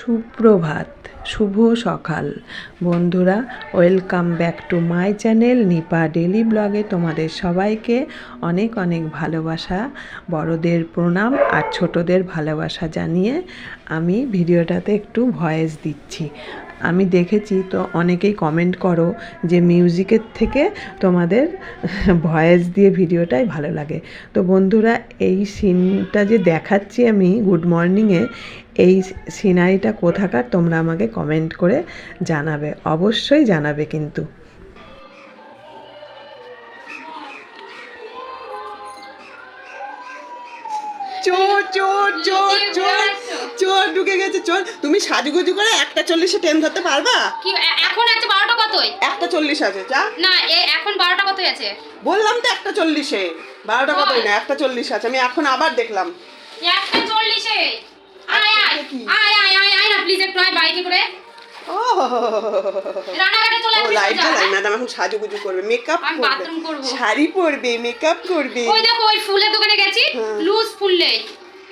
সুপ্রভাত, শুভ সকাল। বন্ধুরা, welcome back to my channel Nipa daily ব্লগে তোমাদের সবাইকে অনেক অনেক ভালোবাসা, বড়দের প্রণাম আর ছোটদের ভালোবাসা জানিয়ে আমি ভিডিওটাতে একটু ভয়েস দিচ্ছি। আমি দেখেছি তো অনেকেই কমেন্ট করো যে মিউজিকের থেকে তোমাদের ভয়েস দিয়ে ভিডিওটাই ভালো লাগে। তো বন্ধুরা, এই সিনটা যে দেখাচ্ছি আমি গুড মর্নিংয়ে এই সিনারিটা কোথাকার তোমরা আমাকে কমেন্ট করে জানাবে। অবশ্যই জানাবে কিন্তু। চোর চোর চোর চোর চোর ঢুকে গেছে চোর। তুমি সাজুগুজু করে একটা চল্লিশে ট্রেন ধরতে পারবা? কি এখন আছে বারোটা কতই? একটা চল্লিশ আছে যা। না এখন বারোটা কতই আছে? বললাম তো একটা চল্লিশে। বারোটা কতই না একটা চল্লিশ আছে। আমি এখন আবার দেখলাম। একটা চল্লিশে। আয় আয় আয় আয় আয় আয় না প্লিজ একটু আয় বাইকে করে। ও রানাঘাটে চলে আসবি লাইট সোজা, জ্বালাই হ্যাঁ? ম্যাডাম এখন সাজুগুজু করবে। মেকআপ করবে। bathroom করব। শাড়ি পরবে মেকআপ করবে। ওই দেখো ওই ফুলের দোকানে গেছি। হ্যাঁ। লুজ ফুল নেই।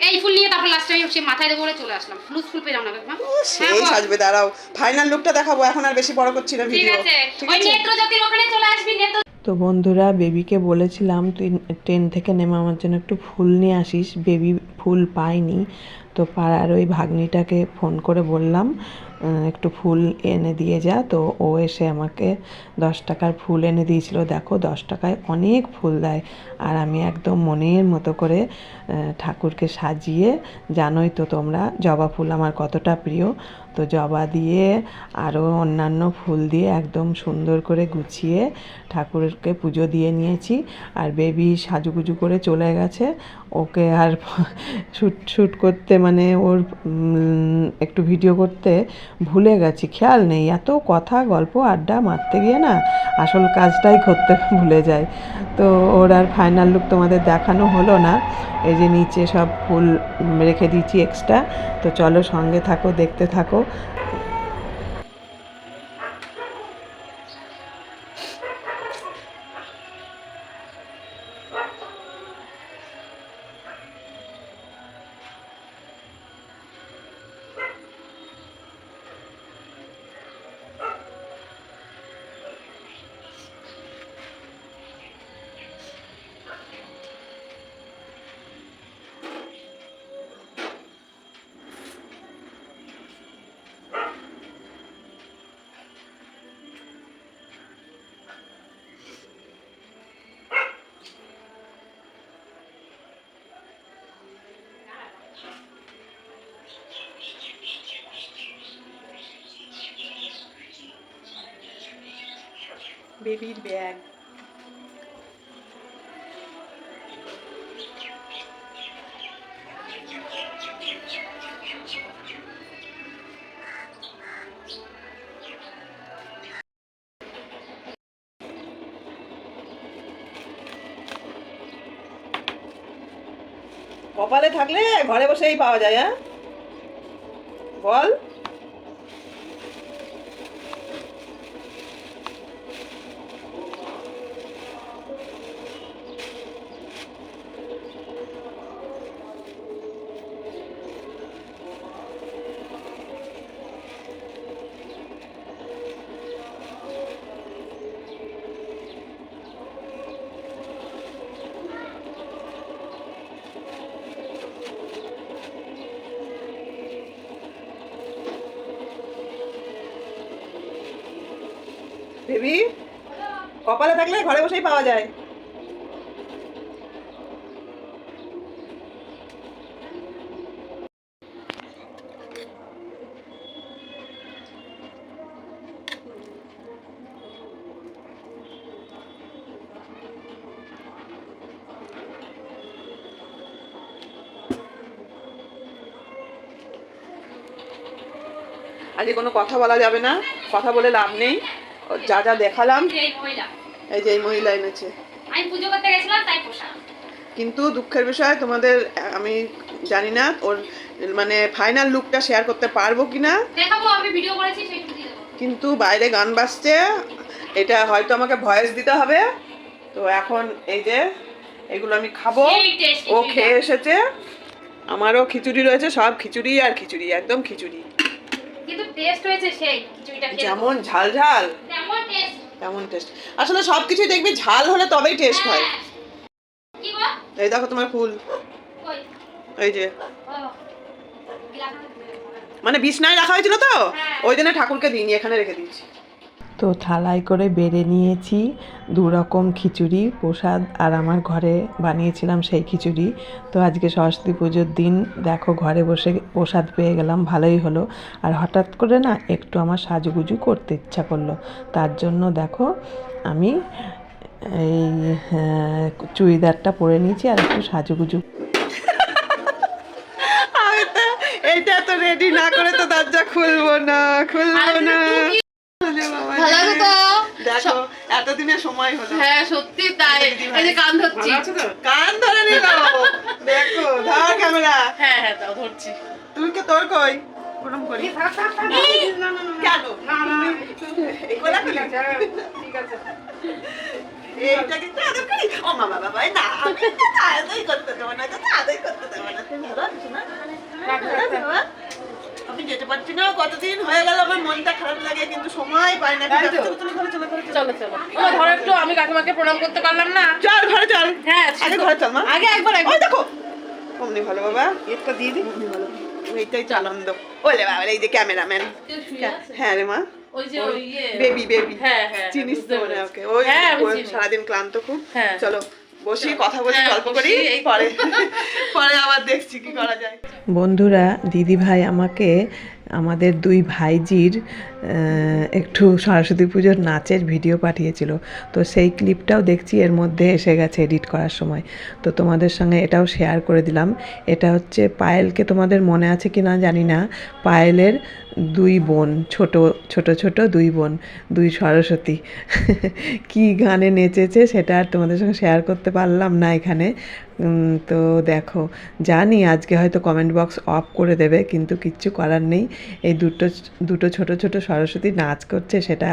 এই ফুল নিয়ে তারপর লাস্টে আমি সে মাথায় দেবো বলে চলে আসলাম। লুজ ফুল পেলাম না কাকিমা সেই সাজবে দাঁড়াও। ফাইনাল লুকটা দেখাবো এখন আর বেশি বড় করছি না ঠিক ভিডিও আছে। ওই আছে? নেত্রজ্যোতির ওখানে চলে আসবি নেত্র তো বন্ধুরা বেবিকে বলেছিলাম তুই ট্রেন থেকে নেমে আমার জন্য একটু ফুল নিয়ে আসিস। বেবি ফুল পাইনি তো পাড়ার ওই ভাগ্নিটাকে ফোন করে বললাম একটু ফুল এনে দিয়ে যা। তো ও এসে আমাকে দশ টাকার ফুল এনে দিয়েছিল। দেখো, দশ টাকায় অনেক ফুল দেয়। আর আমি একদম মনের মতো করে ঠাকুরকে সাজিয়ে, জানোই তো তোমরা, জবা ফুল আমার কতটা প্রিয়। তো জবা দিয়ে আরও অন্যান্য ফুল দিয়ে একদম সুন্দর করে গুছিয়ে ঠাকুরকে পুজো দিয়ে নিয়েছি। আর বেবি সাজুগুজু করে চলে গেছে। ওকে আর শ্যুট শ্যুট করতে মানে ওর একটু ভিডিও করতে ভুলে গেছি, খেয়াল নেই। এত কথা, গল্প, আড্ডা মারতে গিয়ে না আসল কাজটাই করতে ভুলে যায়। তো ওর আর ফাইনাল লুক তোমাদের দেখানো হলো না। এই যে নিচে সব ফুল রেখে দিয়েছি এক্সট্রা তো চলো সঙ্গে থাকো, দেখতে থাকো। বেবির ব্যাগ। কপালে থাকলে ঘরে বসেই পাওয়া যায় হ্যাঁ? বল বেবি কপালে থাকলে ঘরে বসেই পাওয়া যায়। আজকে কোনো কথা বলা যাবে না। কথা বলে লাভ নেই। যা যা দেখালাম। এই যে এই মহিলা এনেছে। আমি পুজো করতে গেছিলাম তাই পোশাক। কিন্তু দুঃখের বিষয় তোমাদের আমি জানি না ওর মানে ফাইনাল লুকটা শেয়ার করতে পারব কি না দেখাবো আমি ভিডিও করেছি কিন্তু বাইরে গান বাজছে এটা হয়তো আমাকে ভয়েস দিতে হবে। তো এখন এই যে এগুলো আমি খাব। ও খেয়ে এসেছে। আমারও খিচুড়ি রয়েছে সব খিচুড়ি আর খিচুড়ি একদম খিচুড়ি। কিন্তু টেস্ট হয়েছে সেই খিচুড়িটা যেমন ঝাল ঝাল। যেমন টেস্ট তেমন টেস্ট আসলে সব কিছুই দেখবি ঝাল হলে তবেই টেস্ট হয়। এই দেখো তোমার ফুল। এই যে। মানে বিছনায় রাখা হয়েছিল তো? হ্যাঁ। ওই দিনে ঠাকুরকে দিইনি এখানে রেখে দিয়েছি। তো থালায় করে বেড়ে নিয়েছি। দু রকম খিচুড়ি প্রসাদ আর আমার ঘরে বানিয়েছিলাম সেই খিচুড়ি। তো আজকে সরস্বতী পুজোর দিন দেখো ঘরে বসে প্রসাদ পেয়ে গেলাম ভালোই হলো। আর হঠাৎ করে না একটু আমার সাজুগুজু করতে ইচ্ছা করল। তার জন্য দেখো আমি এই চুড়িদারটা পরে নিয়েছি আর একটু সাজুগুজু। তো তো রেডি না করে তো দরজা খুলবো না খুলবো না। দেখো এতদিনে সময় হলো। হ্যাঁ সত্যি তাই। এই যে কান ধরছি। কান ধরে দেখো ধর ক্যামেরা। হ্যাঁ হ্যাঁ তাও ধরছি। তুমি কে তোর কই? প্রণাম করি। কেন? এই কোলাকুলি? এইটা কিন্তু আদর করি? ও মা বাবা ভাই না আমি তো আদরই করতে দেবো না, তো আদরই করতে দেবো না। তুমি ধরো, শোনা? পারছি না কতদিন হয়ে গেল আমার মনটা খারাপ লাগে কিন্তু সময় পাই না চলো, চলো, চলো, ঘরে একটু আমি কাকিমাকে প্রণাম করতে পারলাম না? চল ঘরে চল। হ্যাঁ আগে ঘরে চল মা। আগে একবার একবার। ওই দেখো। অমনি ভালো বাবা। একটা দিয়ে দিই ভালো। এইটাই তো আনন্দ। ওলে বাবা এই যে ক্যামেরাম্যান। হ্যাঁ রে মা। ইয়ে। Baby baby. হ্যাঁ হ্যাঁ চিনিস তো মনে ওকে। ওই হ্যাঁ আমি ওই চিনি। সারাদিন ক্লান্ত খুব। হ্যাঁ। চলো বসি কথা বলি হ্যাঁ, গল্প করি। এই- পরে পরে আবার দেখছি কি করা যায়। বন্ধুরা দিদি ভাই আমাকে আমাদের দুই ভাইজির একটু সরস্বতী পুজোর নাচের ভিডিও পাঠিয়েছিল। তো সেই ক্লিপটাও দেখছি, এর মধ্যে এসে গেছে এডিট করার সময়। তো তোমাদের সঙ্গে এটাও শেয়ার করে দিলাম। এটা হচ্ছে পায়েলকে তোমাদের মনে আছে কি না জানি না। পায়েলের দুই বোন, ছোট ছোট ছোট দুই বোন, দুই সরস্বতী। কি গানে নেচেছে সেটা আর তোমাদের সঙ্গে শেয়ার করতে পারলাম না এখানে। তো দেখো, জানি আজকে হয়তো কমেন্ট বক্স অফ করে দেবে, কিন্তু কিচ্ছু করার নেই। এই দুটো দুটো ছোট ছোট সরস্বতী নাচ করছে সেটা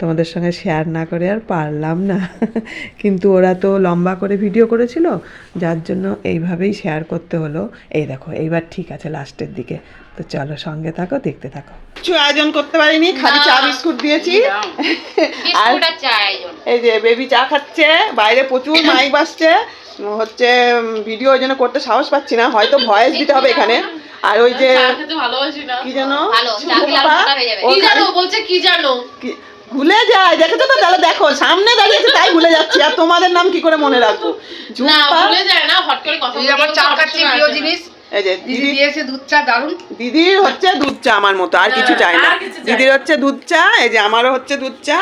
তোমাদের সঙ্গে শেয়ার না করে আর পারলাম না। কিন্তু ওরা তো লম্বা করে ভিডিও করেছিল যার জন্য এইভাবেই শেয়ার করতে হলো। এই দেখো এইবার ঠিক আছে লাস্টের দিকে। তো চলো সঙ্গে থাকো দেখতে থাকো। কিছু আয়োজন করতে পারিনি খালি চা বিস্কুট দিয়েছি। আর চা এই যে বেবি চা খাচ্ছে বাইরে প্রচুর মাইক বাজছে। উম, হচ্ছে ভিডিও ওই জন্য করতে সাহস পাচ্ছি না হয়তো ভয়েস দিতে হবে এখানে। আর ওই যে কি হয়ে কি জানো? বলছে কি জানো? ভুলে যায় দেখেছ তো? তাহলে দেখো সামনে দাঁড়িয়েছে তাই ভুলে যাচ্ছি। আর তোমাদের নাম কি করে মনে রাখব? না ভুলে যায় না হট করে কথা আমার প্রিয় জিনিস। এই যে দিদি দিদি দিয়েছে দুধ চা দারুণ দিদির হচ্ছে দুধ চা আমার মতো আর কিছু চাই না। হ্যাঁ, চাই দিদির হচ্ছে দুধ চা এই যে আমারও হচ্ছে দুধ চা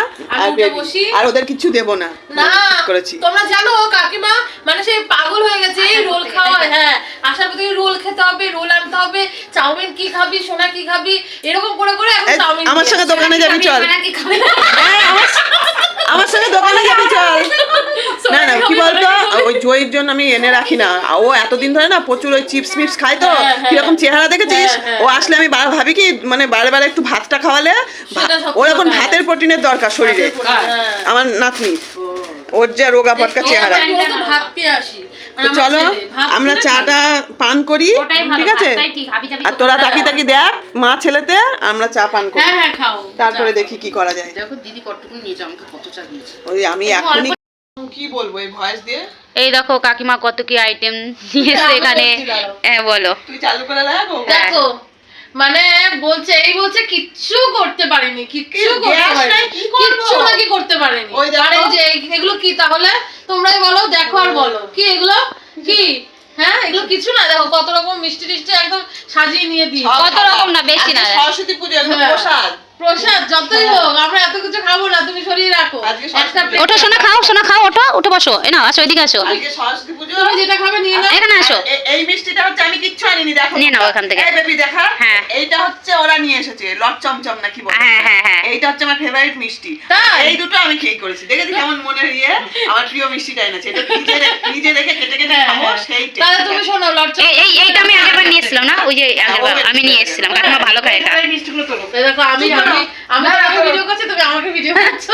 আর ওদের কিছু দেবো না। না করেছি। তোমরা জানো কাকিমা মানে সেই পাগল হয়ে গেছে রোল খাওয়া হ্যাঁ। আসার পথে রোল খেতে হবে রোল আনতে হবে চাউমিন কি খাবি সোনা কি খাবি এরকম করে করে এখন চাউমিন আমার সঙ্গে দোকানে যাবি চল। কি খাবে না? হ্যাঁ, আমার- আমার সঙ্গে দোকানে যাবি চল সোনা না না খাবি, কি সোনা বলতো খাবি। ওই জয়ের জন্য আমি এনে রাখি না। ও এতদিন ধরে না প্রচুর ওই চিপস মিপস খায় তো। হ্যাঁ, হ্যাঁ। কীরকম চেহারা দেখেছিস? হ্যাঁ, হ্যাঁ। ও আসলে আমি ভাবি কি মানে বারে বারে একটু ভাতটা খাওয়ালে ভা- সেটা সত্যি ওর এখন ভাতের প্রোটিনের দরকার শরীরে। হ্যাঁ। আমার নাতনি। ওর যা রোগা পটকা চেহারা। আমার চলো আমরা চাটা পান করি ঠিক আছে? আর তোরা তাকি তাকি দেখ মা ছেলেতে আমরা চা পান করি। হ্যাঁ হ্যাঁ তারপরে দেখি কি করা যায়। দেখো দিদি কতটুকু নিয়েছে আমাকে কত চা দিয়েছে। ওই আমি এখনই কি বলব এই ভয়েস দিয়ে? এই দেখো কাকিমা কত কি আইটেম নিয়েছে এখানে। হ্যাঁ বলো। তুই চালু করে লাগো দেখো মানে বলছে এই বলছে কিচ্ছু করতে পারেনি কিচ্ছু করতে পারেনি। কিচ্ছু নাকি করতে পারেনি। ওই আর এই যে এগুলো কি তাহলে? তোমরাই বলো দেখো আর বলো। কি এগুলো? কি? হ্যাঁ এগুলো কিছু না দেখো কত রকম মিষ্টি টিষ্টি একদম সাজিয়ে নিয়ে দিই কত রকম না, বেশি না। সরস্বতী পুজো একদম হ্যাঁ। প্রসাদ। প্রসাদ যতই হোক আমরা এত কিছু খাব না তুমি সরিয়ে রাখো। ওঠো সোনা খাও সোনা খাও ওঠো উঠে বসো। এ নাও আসো এদিকে আসো। আজকে সরস্বতী পুজো। তুমি যেটা খাবে নিয়ে নাও। এখানে আসো। এই মিষ্টিটা হচ্ছে আমি কিচ্ছু আনিনি দেখো। নিয়ে নাও এখান থেকে। এই বেবি দেখা। হ্যাঁ। এইটা হচ্ছে ওরা নিয়ে এসেছে লট চমচম নাকি বলে। হ্যাঁ, হ্যাঁ, হ্যাঁ। এইটা হচ্ছে আমার ফেভারিট মিষ্টি। তাই? এই দুটো আমি খেয়ে করেছি। দেখেছি কেমন মনে ইয়ে? আমার প্রিয় মিষ্টিটা এনেছে এটা নিজে রেখে কেটে কেটে হ্যাঁ, খাব হ্যাঁ। সেই তাহলে তুমি শোনো লটচা এই এই এইটা আমি আগেরবার নিয়েছিলাম না? ওই যে আগেরবার আমি নিয়ে এসেছিলাম কাকিমা ভালো খায়। এটা এই মিষ্টিগুলো তোলো। এই দেখো আমি আমি। ভিডিও করছি তুমি আমাকে ভিডিও করছ।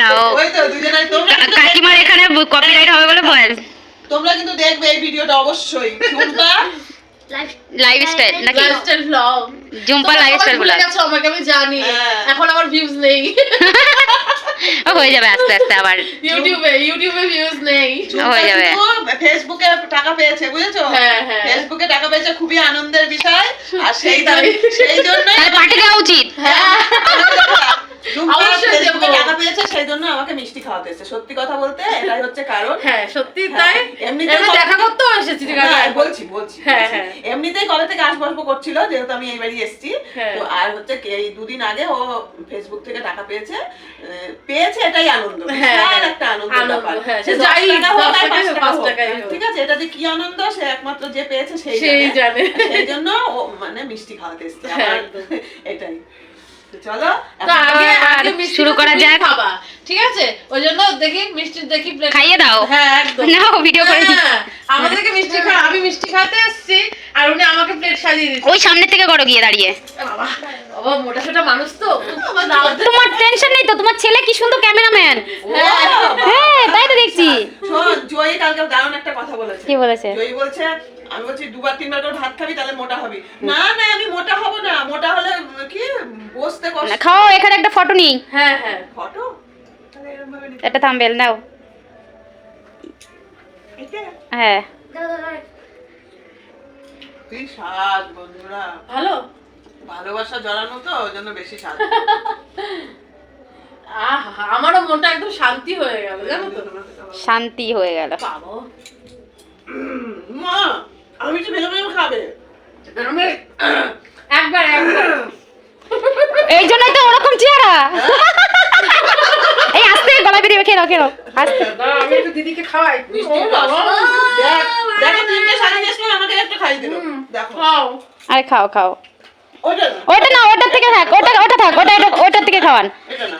না ওই তো দুজনাই তোমরা কাকিমার এখানে কপিরাইট হবে বলে ভয়। তোমরা কিন্তু দেখবে এই ভিডিওটা অবশ্যই। শুনবা লাইফস্টাইল নাকি? লাইফস্টাইল ব্লগ জুম্পা লাইফস্টাইল বলে গেছো আমাকে আমি জানি। হ্যাঁ। এখন আমার ভিউজ নেই। হয়ে যাবে আস্তে আস্তে আবার। ইউটিউবে ইউটিউবে ভিউজ নেই। হয়ে যাবে। ফেসবুকে টাকা পেয়েছে বুঝেছ? হ্যাঁ, হ্যাঁ। ফেসবুকে টাকা পেয়েছে খুবই আনন্দের বিষয়। আর সেই সেই জন্য- পার্টি দেওয়া উচিত। হ্যাঁ পেয়েছে সেই জন্য আমাকে মিষ্টি খাওয়াতে সত্যি কথা বলতে এটাই হচ্ছে কারণ। হ্যাঁ সত্যি তাই? এমনিতে দেখা করতেও এসেছি ঠিক আছে? বলছি বলছি বলছি। এমনিতেই কবে থেকে আসব আসব করছিল যেহেতু আমি এই বাড়ি এসেছি। তো আর হচ্ছে কি, এই দুদিন আগে ও ফেসবুক থেকে টাকা পেয়েছে। পেয়েছে এটাই আনন্দ হ্যাঁ, হ্যাঁ। একটা আনন্দ হ্যাঁ। ঠিক আছে? এটা যে কি আনন্দ সে একমাত্র যে পেয়েছে সেই সেই জানে। সেই জন্য মানে মিষ্টি খাওয়াতে এসছে। এটাই। শুরু করা যাক। খাবা ঠিক আছে? ওই জন্য দেখি মিষ্টি দেখি খাইয়ে দাও। হ্যাঁ একদম। নাও ভিডিও করে আমাদেরকে মিষ্টি খা আমি মিষ্টি খাতে আর উনি আমাকে প্লেট সাজিয়ে দিচ্ছে। ওই থেকে করো গিয়ে দাঁড়িয়ে। বাবা বাবা মোটা সোটা মানুষ তো? তোমার টেনশন নেই তো? তোমার ছেলে কি সুন্দর ক্যামেরাম্যান। হ্যাঁ তাই তো দেখছি শোন জয়ী কালকে দারুণ একটা কথা বলেছে। কি বলেছে? জয়ী বলছে আমি বলছি দুবার তিনবার করে ভাত খাবি তাহলে মোটা হবি। না না আমি মোটা হব না। মোটা হলে কি বসতে কষ্ট। খাও এখানে একটা ফটো নিই। হ্যাঁ হ্যাঁ ফটো একটা থাম্বেল নাও? হ্যাঁ। কি স্বাদ বন্ধুরা। ভালো? ভালোবাসা জড়ানো তো ওই জন্য বেশি স্বাদ। আহা আমারও মনটা একদম শান্তি হয়ে গেল জানো তো? শান্তি হয়ে গেল। পাবো। মা আমি তো ভেবে ভেবে খাবে। একবার একবার। এই জন্যই তো ওরকম চেহারা। এই আস্তে গলা বেরিয়ে খেয়ে নাও খেয়ে আস্তে। আমি একটু দিদিকে খাওয়াই। মিষ্টি ও রস। বাবা। দেখ দেখো তিনটে সাড়ে দিয়েছিল আমাকে একটা খাই দিল। দেখো। আরে খাও খাও। ওটা না। ওটার থেকে থাক ওটা ওটা থাক ওটা ওটা- ওটার থেকে খাওয়ান। এটা না।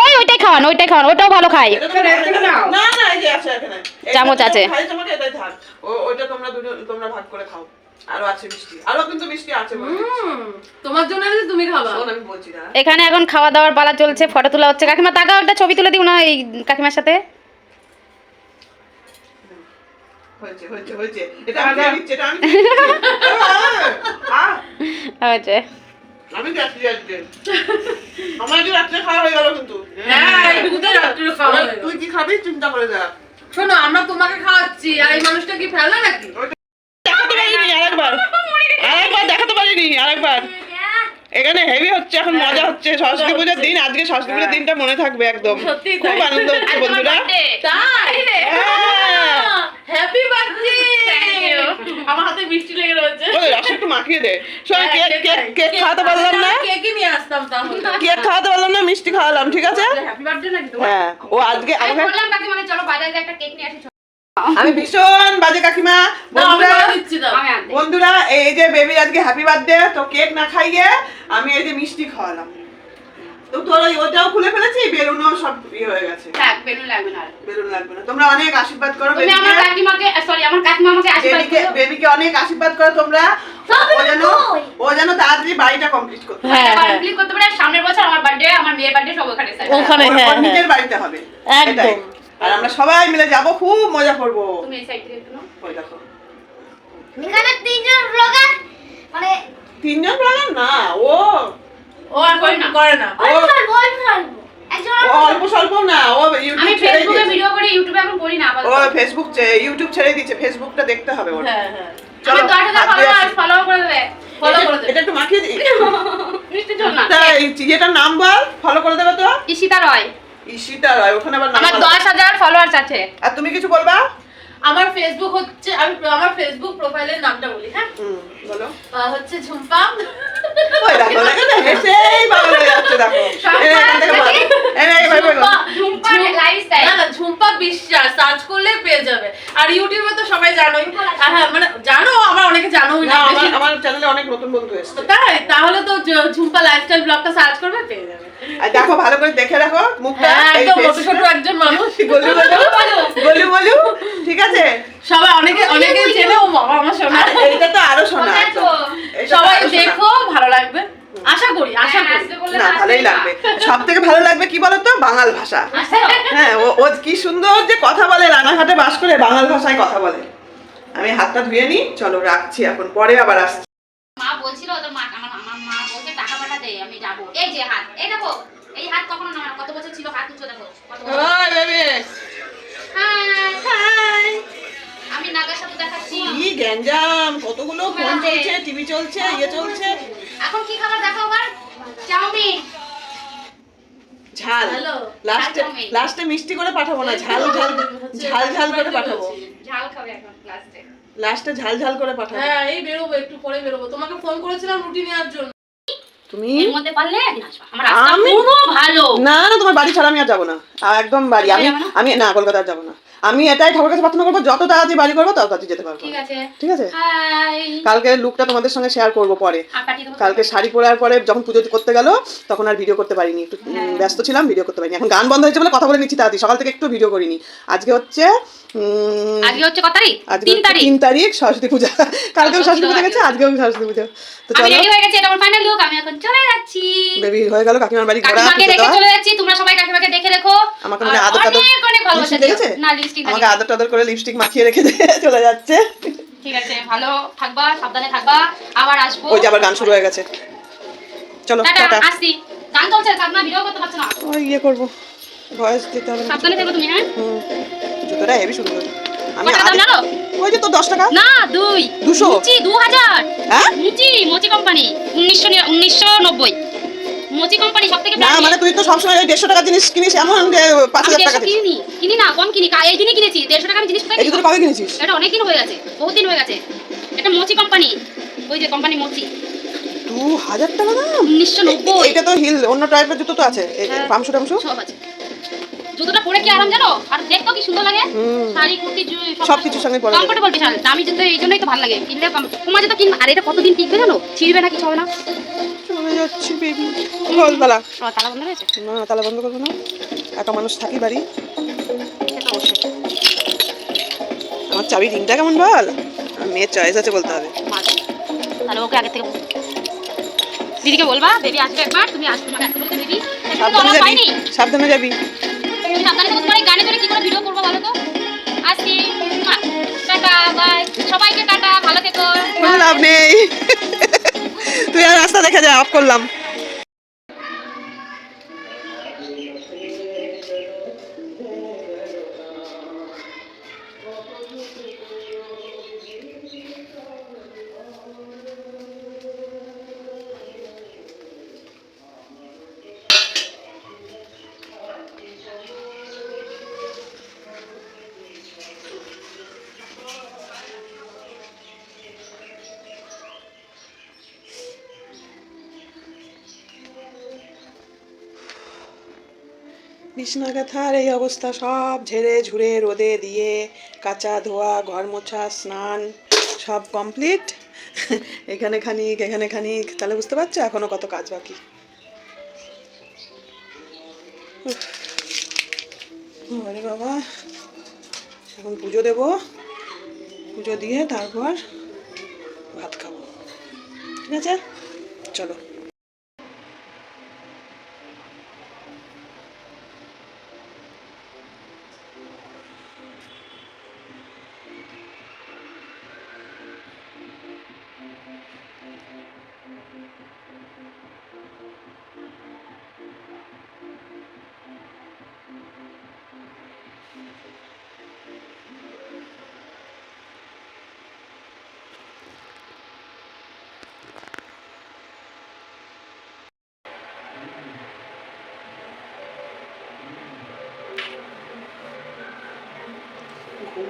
ওই ওইটাই খাওয়ান ওইটাই খাওয়ান ওটাও ভালো খায়। এটা তো না না এই যে আছে এখানে। এই চামচ আছে। খাই তোমাকে এটাই থাক। ও ওটা তোমরা দুটো তোমরা ভাগ করে খাও। আরও আছে মিষ্টি। আরও কিন্তু মিষ্টি আছে বলে। দিচ্ছি। হুম, তোমার জন্য এনেছি, তুমি খাবা। শোন আমি বলছি না। এখানে এখন খাওয়া দাওয়ার পালা চলছে ফটো তোলা হচ্ছে। কাকিমা তাকাও একটা ছবি তুলে দিও না এই কাকিমার সাথে। হয়েছে হয়েছে হয়েছে। এটা আমি যাচ্ছি আজকে। আমার কি রাত্রে খাওয়া হয়ে গেল কিন্তু। হ্যাঁ এইটুকুতে রাত্রে খাওয়া তুই কি খাবি? চিন্তা করে যা শোনো আমরা তোমাকে খাওয়াচ্ছি আর এই মানুষটা কি ফেলা নাকি? দেখাতে পারিনি আরেকবার। আরেকবার দেখাতে পারিনি আরেকবার। এখানে হেভি হচ্ছে এখন মজা হচ্ছে। সরস্বতী পুজোর দিন আজকে সরস্বতী পুজোর দিনটা মনে থাকবে একদম। খুব আনন্দ হচ্ছে বন্ধুরা। তাই? হ্যাঁ। হ্যাপি বার্থডে আমার হাতে মিষ্টি লেগে রয়েছে। রস একটু মাখিয়ে দে। হ্যাঁ, কেক কেক কেক খাওয়াতে পারলাম না। কেকই নিয়ে আসতাম তাহলে। কেক খাওয়াতে পারলাম না মিষ্টি খাওয়ালাম ঠিক আছে? হ্যাপি বার্থডে নাকি হ্যাঁ ও আজকে আমাকে বললাম কাকিমাকে চলো বাজারে একটা কেক নিয়ে আসি আমি ভীষণ বাজে কাকিমা। বন্ধুরা বন্ধুরা এই যে বেবি আজকে হ্যাপি বার্থডে তো কেক না খাইয়ে আমি এই যে মিষ্টি খাওয়ালাম। তো তোর ওই ওটাও খুলে ফেলেছি বেলুনও সব ইয়ে হয়ে গেছে। থাক বেলুন লাগবে না বেলুন লাগবে না। তোমরা অনেক আশীর্বাদ করো তুমি আমার কাকিমাকে সরি আমার কাকিমা আমাকে আশীর্বাদ করো। বেবিকে অনেক আশীর্বাদ করো তোমরা। ও যেন ও যেন তাড়াতাড়ি বাড়িটা কমপ্লিট করতে পারে। হ্যাঁ হ্যাঁ কমপ্লিট করতে পারে। সামনের বছর আমার বার্থডে আমার মেয়ের বার্থডে সব ওখানে হ্যাঁ হ্যাঁ। নিজের বাড়িতে হবে। একদম। আর আমরা সবাই মিলে যাব খুব মজা করব। তুমি এই সাইড থেকে একটু নাও। ওই দেখো। এখানে তিনজন ব্লগার মানে তিনজন ব্রাদার না ও ও আর করে না। করে না। ও অল্প ও স্বল্প না ও ইউটিউব ছেড়ে ফেসবুকে ভিডিও করি ইউটিউবে এখন করি না ও ফেসবুক ইউটিউব ছেড়ে দিয়েছে ফেসবুকটা দেখতে হবে ওর। হ্যাঁ হ্যাঁ। চলো, আমার দশ হাজার হাত দিয়ে ফলোয়ার ফলো করে দেবে। ফলো এটা- করে দেবে। এটা একটু মাখিয়ে দিই মিষ্টি নাম বল ফলো করে দেবে তো। ঈশিতা রয়। ঈশিতা রয় ওখানে আবার আমার। দশ হাজার ফলোয়ার্স আছে। আর তুমি কিছু বলবা? আমার ফেসবুক হচ্ছে আমি আমার ফেসবুক প্রোফাইলের নামটা বলি হ্যাঁ? বলো। হচ্ছে ঝুম্পা। ঝুম্পা বিশ্বাস সার্চ করলে পেয়ে যাবে। আর ইউটিউবে তো সবাই জানোই। হ্যাঁ মানে জানো আমার অনেকে জানোই না। না আমার। চ্যানেলে অনেক নতুন বন্ধু এসেছে। তাই? তাহলে তো ঝুম্পা লাইফস্টাইল ব্লগটা সার্চ করবে পেয়ে যাবে আর দেখো ভালো করে দেখে রাখো মুখটা। হ্যাঁ একদম ছোট একজন মানুষ। ঠিক আছে? সবাই অনেকে অনেকে চেনে ও বাবা আমার শোনা। এইটা তো আরও শোনা তো সবাই দেখো ভালো লাগবে। আশা করি আশা করি। না ভালোই লাগবে। সব থেকে ভালো লাগবে কি বলতো বাঙাল ভাষা। হ্যাঁ ও ও কি সুন্দর যে কথা বলে রানাঘাটে বাস করে বাঙাল ভাষায় কথা বলে। আমি হাতটা ধুয়ে নিই চলো রাখছি এখন পরে আবার আসছি। গ্যাঞ্জাম কতগুলো ফোন হ্যাঁ। চলছে টিভি চলছে ইয়ে চলছে। এখন কি খাবার আবার? চাউমিন। ঝাল। লাস্টে লাস্টে মিষ্টি করে পাঠাবো না ঝাল ঝাল ঝাল ঝাল করে পাঠাবো। ঝাল খাবে এখন লাস্টে লাস্টে ঝাল ঝাল করে পাঠাবো। হ্যাঁ এই বেরোবো একটু পরে বেরোবো। তোমাকে ফোন করেছিলাম রুটি নেওয়ার জন্য। তুমি? এর মধ্যে পারলে আমার রাস্তা আমি- পুরো ভালো। না না তোমার বাড়ি ছাড়া আমি আর যাব না। একদম বাড়ি। আমি আমি না কলকাতা যাব না। আমি এটাই ঠাকুর কাছে প্রার্থনা করব যত তাড়াতাড়ি বাড়ি করব তত তাড়াতাড়ি যেতে পারব। ঠিক আছে। ঠিক আছে? কালকে লুকটা তোমাদের সঙ্গে শেয়ার করব পরে। কালকে শাড়ি পরার পরে যখন পুজো করতে গেল তখন আর ভিডিও করতে পারিনি। একটু ব্যস্ত ছিলাম ভিডিও করতে পারিনি। এখন গান বন্ধ হয়েছে বলে কথা বলে নিচ্ছি তাড়াতাড়ি। সকাল থেকে একটু ভিডিও করিনি। আজকে হচ্ছে আজকে হচ্ছে কত তারিখ? তিন তারিখ। তিন তারিখ সরস্বতী পূজা। কালকেও সরস্বতী পূজা গেছে আজকেও সরস্বতী পূজা। তো চলো। রেডি হয়ে গেছি এটা আমার ফাইনাল লুক আমি এখন চলে যাচ্ছি। বেবি হয়ে গেল কাকিমার বাড়ি ঘোরা কাকিমাকে দেওয়া। চলে যাচ্ছি তোমরা সবাই কাকিমাকে দেখে রেখো। আমাকে মনে আদর টাদর অনেক অনেক ভালোবাসা না লিপস্টিক আমাকে আদর টাদর করে লিপস্টিক মাখিয়ে রেখে চলে যাচ্ছে। ঠিক আছে ভালো থাকবা সাবধানে থাকবা। আবার আসব। ওই যে আবার গান শুরু হয়ে গেছে। চলো টাটা আসছি। গান চলছে কাকিমা ভিডিও করতে পারছ না। ওই ইয়ে করব। ভয়েস দিতে হবে সাবধানে থেকো তুমি হ্যাঁ? জুতোটা হেভি সুন্দর আমি কত দাম জানো? ওই যে তো দশ টাকা। না দুই। দুশো? মুচি দু হাজার। হ্যাঁ? মুচি মোচি কোম্পানি। উনিশশো উনিশশো নব্বই। কোম্পানি সব থেকে না মানে তুই তো সবসময় ওই দেড়শো টাকা জিনিস কিনিস এমন যে পাঁচ আমি হাজার টাকা দিস কিনি কিনি না কম কিনি। কা- এই দিনই কিনেছি দেড়শো টাকা আমি জিনিস কোথায় এই কিনি? কবে কিনেছিস? এটা অনেক দিন হয়ে গেছে বহুত দিন হয়ে গেছে। এটা মোচি কোম্পানি। ওই যে কোম্পানি মোচি। দু হাজার টাকা দাম? উনিশশো নব্বই। এটা তো হিল অন্য টাইপের জুতো তো আছে। এই হ্যাঁ। পামশু টামশু সব আছে। জুতোটা পরে কি আরাম জানো? আর দেখতেও কি সুন্দর লাগে? শাড়ি কুর্তি সব কিছুর সঙ্গে পরা। কমফোর্টেবল বিশাল। দামি জুতো এই জন্যই তো ভালো লাগে। কিনলে তোমার জুতো কিনবে আর এটা কতদিন টিকবে জানো? ছিঁড়বে না কিছু হবে না? চলে যাচ্ছি বেবি বল তালা তালা বন্ধ রয়েছে? না তালা বন্ধ করব না। একা মানুষ থাকি বাড়ি। আমার চাবি রিংটা কেমন বল? মেয়ের চয়েস আছে বলতে হবে। তাহলে ওকে আগে থেকে দিদিকে বলবা বেবি আসবে একবার তুমি আসবে সাবধানে যাবি। সাবধানে যাবি। সাবধানে তোমার এই গানে ধরে কি করে ভিডিও করব বলো তো? আসি। টাটা বাই সবাইকে টাটা, ভালো থেকো। লাভ নেই। তুই আর রাস্তা দেখা যায় অফ করলাম। বিছনা কাঁথার এই অবস্থা সব ঝেড়ে ঝুড়ে রোদে দিয়ে কাঁচা ধোয়া, ঘর মোছা, স্নান, সব কমপ্লিট এখানে খানিক এখানে খানিক। তাহলে বুঝতে পারছ, এখনও কত কাজ বাকি। আরে বাবা। এখন পুজো দেব। পুজো দিয়ে তারপর ভাত খাব। ঠিক আছে? চলো।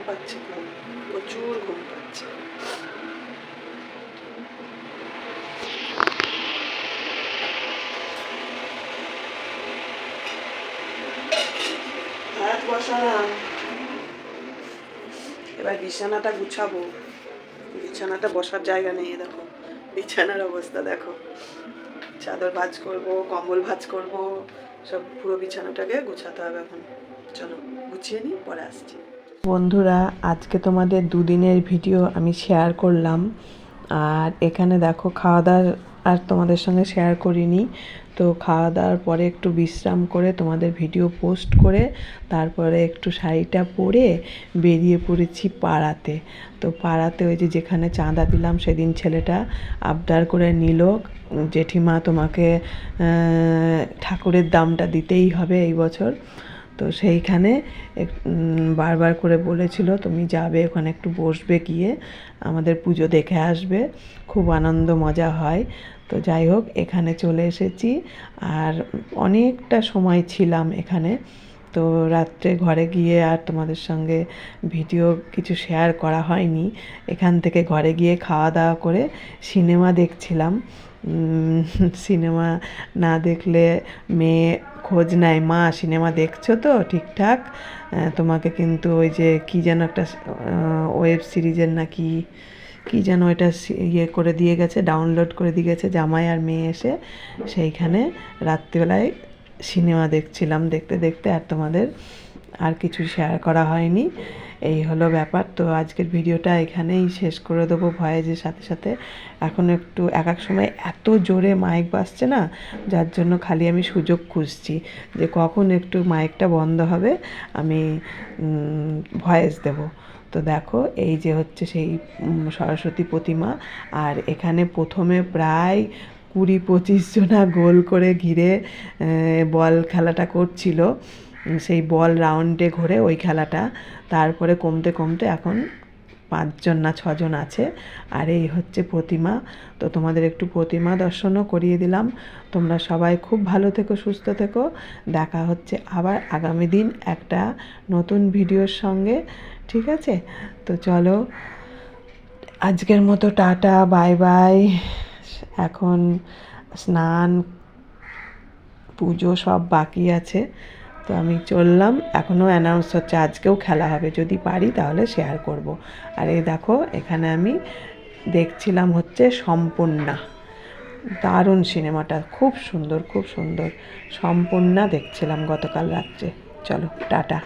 পাচ্ছে প্রচুর ঘুম পাচ্ছে। বসালাম এবার বিছানাটা গুছাবো। বিছানাটা বসার জায়গা নেই, দেখো। বিছানার অবস্থা, দেখো। চাদর ভাজ করব, কম্বল ভাজ করব, সব পুরো বিছানাটাকে গুছাতে হবে এখন। চলো, গুছিয়ে নিই, পরে আসছি। বন্ধুরা, আজকে তোমাদের দুদিনের ভিডিও আমি শেয়ার করলাম। আর এখানে দেখো খাওয়া দাওয়ার আর তোমাদের সঙ্গে শেয়ার করিনি। তো খাওয়া দাওয়ার পরে একটু বিশ্রাম করে তোমাদের ভিডিও পোস্ট করে, তারপরে একটু শাড়িটা পরে বেরিয়ে পড়েছি পাড়াতে। তো পাড়াতে ওই যে যেখানে চাঁদা দিলাম, সেদিন ছেলেটা আবদার করে নিল, জেঠিমা, তোমাকে ঠাকুরের দামটা দিতেই হবে এই বছর। তো সেইখানে বারবার করে বলেছিল, তুমি যাবে, ওখানে একটু বসবে গিয়ে, আমাদের পুজো দেখে আসবে, খুব আনন্দ মজা হয়। তো যাই হোক, এখানে চলে এসেছি। আর অনেকটা সময় ছিলাম এখানে। তো রাত্রে ঘরে গিয়ে আর তোমাদের সঙ্গে ভিডিও কিছু শেয়ার করা হয়নি। এখান থেকে ঘরে গিয়ে খাওয়া দাওয়া করে সিনেমা দেখছিলাম। সিনেমা না দেখলে মেয়ে খোঁজ নেয়, মা সিনেমা দেখছ তো ঠিকঠাক? তোমাকে কিন্তু ওই যে কি যেন একটা ওয়েব সিরিজের নাকি, কি যেন এটা ইয়ে করে দিয়ে গেছে, ডাউনলোড করে দিয়ে গেছে জামাই আর মেয়ে এসে। সেইখানে রাত্রিবেলায় সিনেমা দেখছিলাম দেখতে দেখতে আর তোমাদের আর কিছু শেয়ার করা হয়নি। এই হলো ব্যাপার। তো আজকের ভিডিওটা এখানেই শেষ করে দেবো ভয়েজের সাথে সাথে। এখন একটু এক এক সময় এত জোরে মাইক বাজছে না, যার জন্য খালি আমি সুযোগ খুঁজছি যে কখন একটু মাইকটা বন্ধ হবে, আমি ভয়েস দেবো। তো দেখো, এই যে হচ্ছে সেই সরস্বতী প্রতিমা, আর এখানে প্রথমে প্রায় কুড়ি পঁচিশ জনা গোল করে ঘিরে বল খেলাটা করছিল। সেই বল রাউন্ডে ঘুরে ওই খেলাটা। তারপরে কমতে কমতে এখন পাঁচজন না ছজন আছে। আর এই হচ্ছে প্রতিমা। তো তোমাদের একটু প্রতিমা দর্শনও করিয়ে দিলাম। তোমরা সবাই খুব ভালো থেকো, সুস্থ থেকো। দেখা হচ্ছে আবার আগামী দিন একটা নতুন ভিডিওর সঙ্গে, ঠিক আছে? তো চলো, আজকের মতো টাটা, বাই বাই। এখন স্নান, পুজো সব বাকি আছে। তো আমি চললাম। এখনও অ্যানাউন্স হচ্ছে আজকেও খেলা হবে। যদি পারি তাহলে শেয়ার করব। আর এই দেখো, এখানে আমি দেখছিলাম হচ্ছে সম্পূর্ণা। দারুণ সিনেমাটা। খুব সুন্দর খুব সুন্দর। সম্পূর্ণা দেখছিলাম গতকাল রাত্রে। চলো, টাটা।